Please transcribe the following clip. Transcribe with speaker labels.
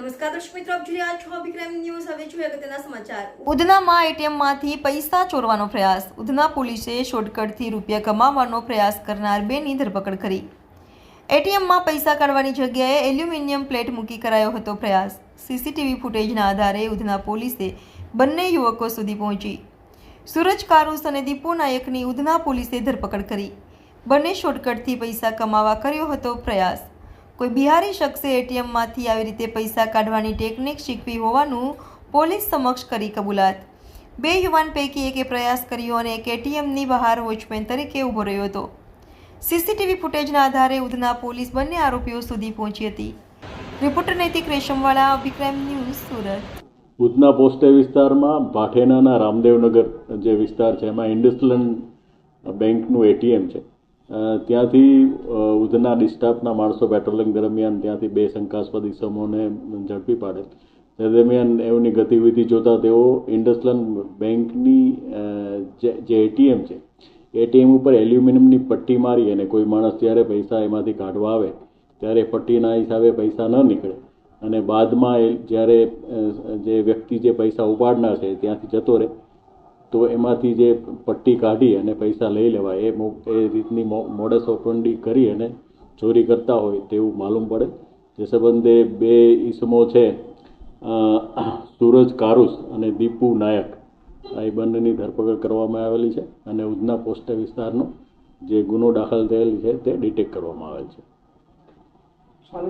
Speaker 1: નમસ્કાર
Speaker 2: ઉધનામાં એટીએમમાંથી પૈસા ચોરવાનો પ્રયાસ. ઉધના પોલીસે શોર્ટકટથી રૂપિયા કમાવાનો પ્રયાસ કરનાર બેની ધરપકડ કરી. એટીએમમાં પૈસા કાઢવાની જગ્યાએ એલ્યુમિનિયમ પ્લેટ મૂકી કરાયો હતો પ્રયાસ. સીસીટીવી ફૂટેજના આધારે ઉધના પોલીસે બંને યુવકો સુધી પહોંચી. સૂરજ કારુસ અને દીપુ નાયકની ઉધના પોલીસે ધરપકડ કરી. બંને શોર્ટકટથી પૈસા કમાવા કર્યો હતો પ્રયાસ. કોઈ બિહારી શખ્સે એટીએમમાંથી આવી રીતે પૈસા કાઢવાની ટેકનિક શીખવી હોવાનું પોલીસ સમક્ષ કરી કબૂલાત. બે યુવાન પૈકી એકે પ્રયાસ કર્યો અને એક એટીએમની બહાર વોચમેન તરીકે ઊભો રહ્યો હતો. સીસીટીવી ફૂટેજના આધારે ઉધના પોલીસ બંને આરોપીઓ સુધી પહોંચી હતી. Reporter Naitik Reshamwala Abhi crime news Surat.
Speaker 3: Udhna પોસ્ટે વિસ્તારમાં ભાઠેનાના રામદેવનગર જે વિસ્તાર છે, એમાં ઇન્ડસલન્ડ બેંકનું એટીએમ છે. ત્યાંથી ઉધના ડિસ્ટાફના માણસો પેટ્રોલિંગ દરમિયાન ત્યાંથી બે શંકાસ્પદ ઇસમોને ઝડપી પાડે. તે દરમિયાન એમની ગતિવિધિ જોતા તેઓ ઇન્ડસલન્ડ બેંકની જે એટીએમ છે, એટીએમ ઉપર એલ્યુમિનિયમની પટ્ટી મારી અને કોઈ માણસ જ્યારે પૈસા એમાંથી કાઢવા આવે, ત્યારે પટ્ટીના હિસાબે પૈસા ન નીકળે. અને બાદમાં એ જ્યારે જે વ્યક્તિ જે પૈસા ઉપાડનાર છે ત્યાંથી જતો રહે. તો એમાંથી જે પટ્ટી કાઢી અને પૈસા લઈ લેવાય, એ એ રીતની મોડસ ઓપરંડી કરી અને ચોરી કરતા હોય તેવું માલુમ પડે. જે સંબંધે બે ઈસમો છે સુરજ સૂરજ કારુસ અને દીપુ નાયક. આ એ બંનેની ધરપકડ કરવામાં આવેલી છે અને ઉધના પોસ્ટ વિસ્તારનો જે ગુનો દાખલ થયેલ છે તે ડિટેક્ટ કરવામાં આવેલ છે.